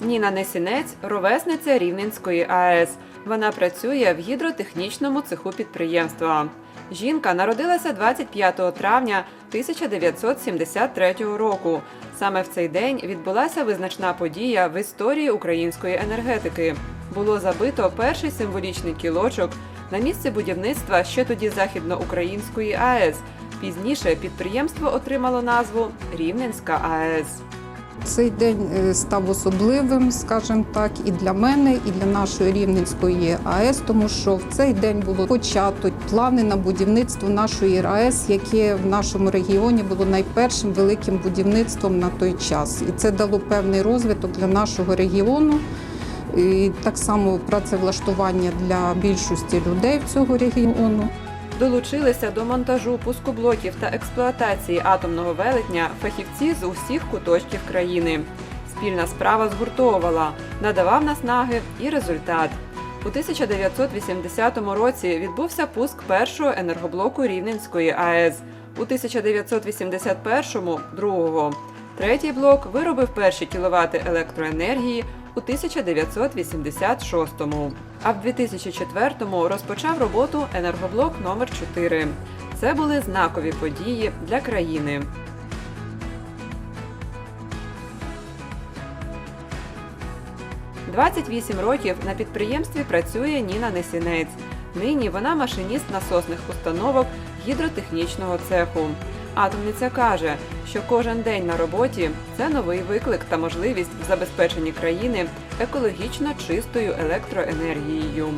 Ніна Несінець ровесниця Рівненської АЕС. Вона працює в гідротехнічному цеху підприємства. Жінка народилася 25 травня 1973 року. Саме в цей день відбулася визначна подія в історії української енергетики. Було забито перший символічний кілочок на місці будівництва ще тоді західноукраїнської АЕС. Пізніше підприємство отримало назву Рівненська АЕС. Цей день е, став особливим, скажімо так, і для мене, і для нашої Рівненської АЕС, тому що в цей день було почато плани на будівництво нашої АЕС, яке в нашому регіоні було найпершим великим будівництвом на той час. І це дало певний розвиток для нашого регіону. І так само працевлаштування для більшості людей цього регіону. Долучилися до монтажу пускоблоків та експлуатації атомного велетня фахівці з усіх куточків країни. Спільна справа згуртовувала, надавав наснаги і результат. У 1980 році відбувся пуск першого енергоблоку Рівненської АЕС. У 1981-му – другого. Третій блок виробив перші кіловати електроенергії у 1986-му. А в 2004-му розпочав роботу енергоблок номер 4 Це були знакові події для країни. «28 років на підприємстві працює Ніна Несінець. Нині вона машиніст насосних установок гідротехнічного цеху. Атомниця каже, що кожен день на роботі це новий виклик та можливість в забезпеченні країни екологічно чистою електроенергією.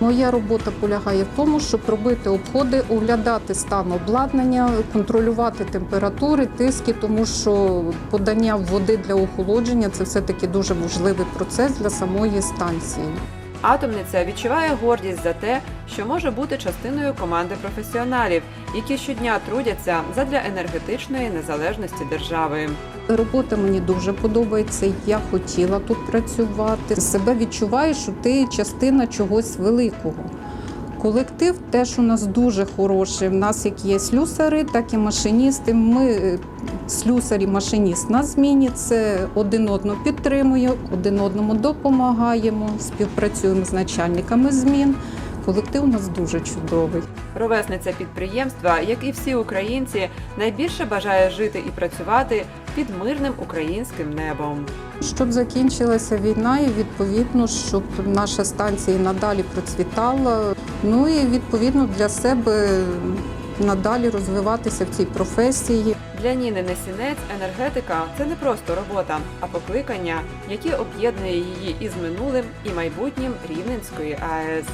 Моя робота полягає в тому, щоб робити обходи, оглядати стан обладнання, контролювати температури, тиски, тому що подання води для охолодження це все-таки дуже важливий процес для самої станції. Атомниця відчуває гордість за те, що може бути частиною команди професіоналів, які щодня трудяться задля енергетичної незалежності держави. Робота мені дуже подобається. Я хотіла тут працювати. Себе відчуваєш, що ти частина чогось великого. Колектив теж у нас дуже хороший. У нас як є слюсари, так і машиністи. Ми е, слюсарі, машиніст на зміні. Це один одного підтримує, один одному допомагаємо, співпрацюємо з начальниками змін. Колектив у нас дуже чудовий. Ровесниця підприємства, як і всі українці, найбільше бажає жити і працювати під мирним українським небом. Щоб закінчилася війна, і відповідно, щоб наша станція і надалі процвітала. Ну і відповідно для себе надалі розвиватися в цій професії. Для Ніни Несінець енергетика це не просто робота, а покликання, яке об'єднує її із минулим і майбутнім Рівненської АЕС.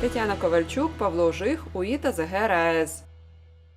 Тетяна Ковальчук, Павло Жих, УІТА ЗГР АЕС.